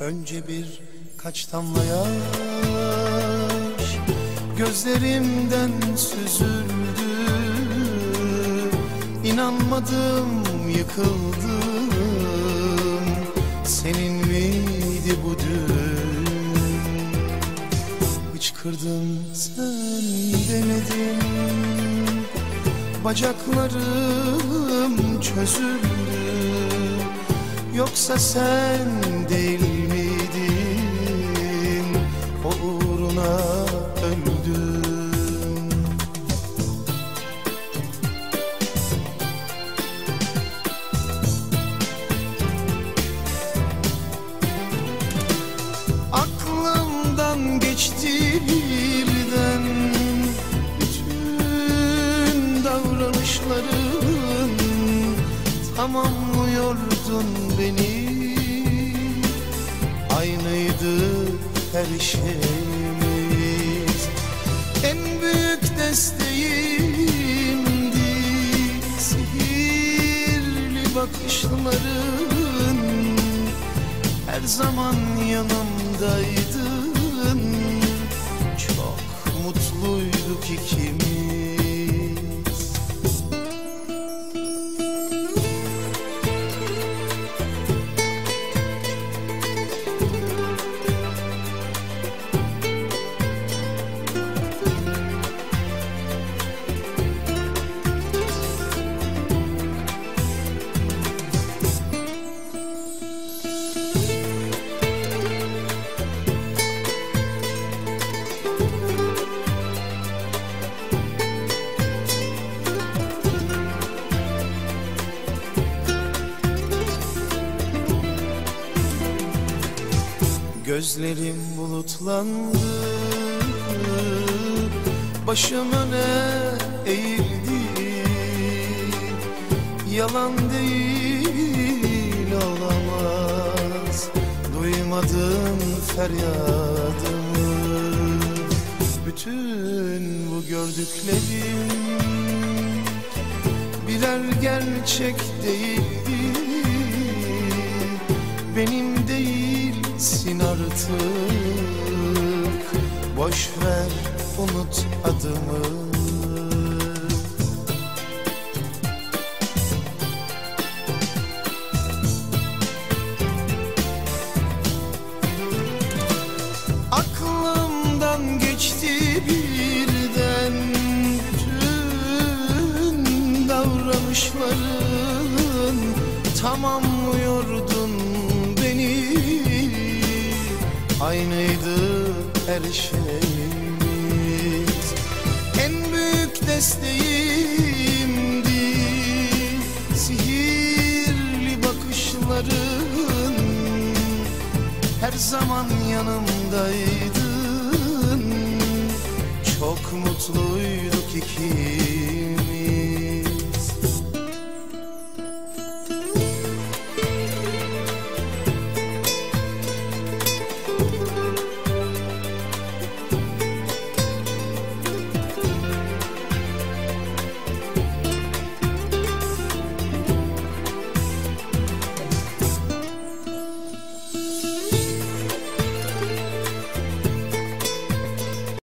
Önce bir kaç damla yaş Gözlerimden süzüldü. İnanmadım yıkıldım. Senin miydi bu dün? Hıçkırdım sen demedin Bacaklarım çözüldü. Yoksa sen değil miydin? O uğruna öldüm. Aklımdan geçti birden. Bütün davranışların Tamamlıyordun beni. Aynıydı her şeyimiz. En büyük desteğimdi. Sihirli bakışların Her zaman yanımdaydın. Çok mutluyduk ikimiz Gözlerim bulutlandı. Başım öne eğildi? Yalan değil olamaz. Duymadın feryadımı. Bütün bu gördüklerim Birer gerçek değildi. Benim değilsin artık. Boş ver unut adımı. Aklımdan geçti birden Tüm davranışların Tamamlıyordun Aynıydı her şeyimiz En büyük desteğimdi Sihirli bakışların. Her zaman yanımdaydın. Çok mutluyduk ikimiz